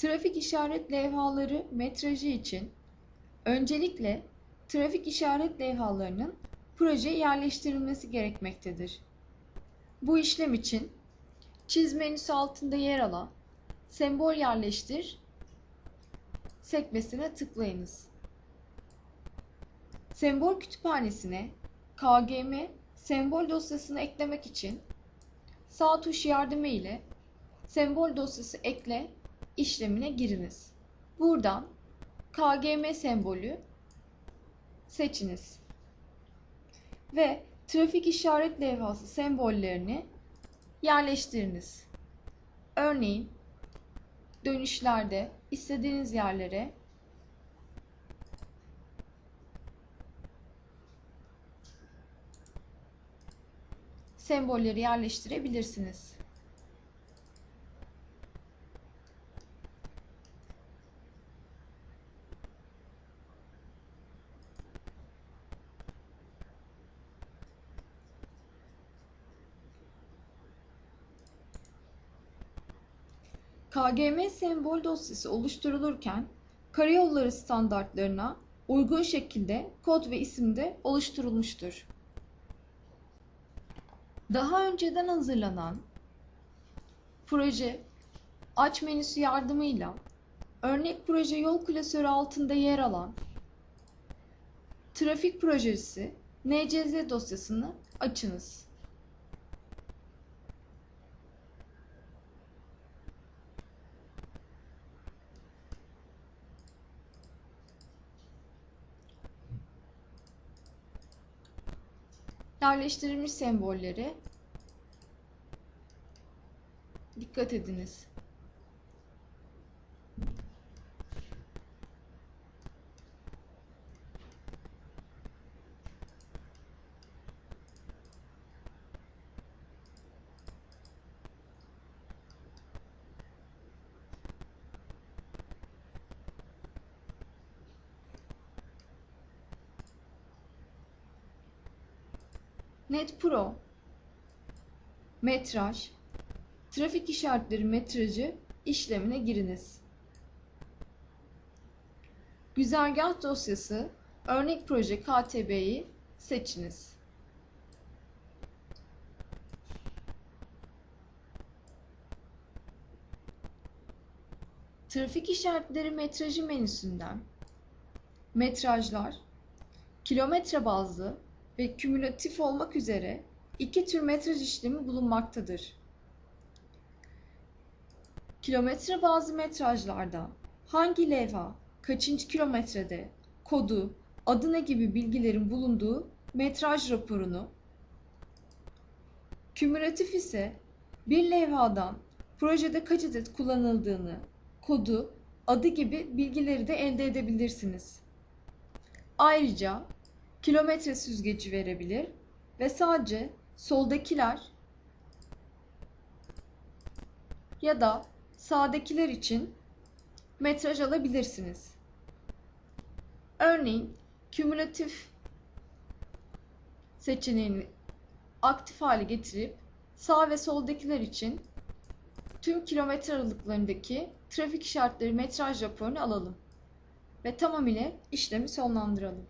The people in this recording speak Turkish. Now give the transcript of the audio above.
Trafik işaret levhaları metrajı için öncelikle trafik işaret levhalarının projeye yerleştirilmesi gerekmektedir. Bu işlem için çiz menüsü altında yer alan sembol yerleştir sekmesine tıklayınız. Sembol kütüphanesine KGM sembol dosyasını eklemek için sağ tuş yardımı ile sembol dosyası ekle işlemine giriniz. Buradan KGM sembolü seçiniz. Ve trafik işaret levhası sembollerini yerleştiriniz. Örneğin dönüşlerde istediğiniz yerlere sembolleri yerleştirebilirsiniz. KGM sembol dosyası oluşturulurken karayolları standartlarına uygun şekilde kod ve isim de oluşturulmuştur. Daha önceden hazırlanan proje aç menüsü yardımıyla örnek proje yol klasörü altında yer alan trafik projesi NCZ dosyasını açınız. Yerleştirilmiş sembolleri dikkat ediniz. Net Pro metraj trafik işaretleri metrajı işlemine giriniz. Güzergah dosyası örnek proje KTB'yi seçiniz. Trafik işaretleri metrajı menüsünden metrajlar, kilometre bazlı ve kümülatif olmak üzere iki tür metraj işlemi bulunmaktadır. Kilometre bazlı metrajlarda hangi levha, kaçıncı kilometrede, kodu, adına gibi bilgilerin bulunduğu metraj raporunu, kümülatif ise bir levhadan projede kaç adet kullanıldığını, kodu, adı gibi bilgileri de elde edebilirsiniz. Ayrıca kilometre süzgeci verebilir ve sadece soldakiler ya da sağdakiler için metraj alabilirsiniz. Örneğin kümülatif seçeneğini aktif hale getirip sağ ve soldakiler için tüm kilometre aralıklarındaki trafik işaretleri metraj raporunu alalım ve tamamıyla işlemi sonlandıralım.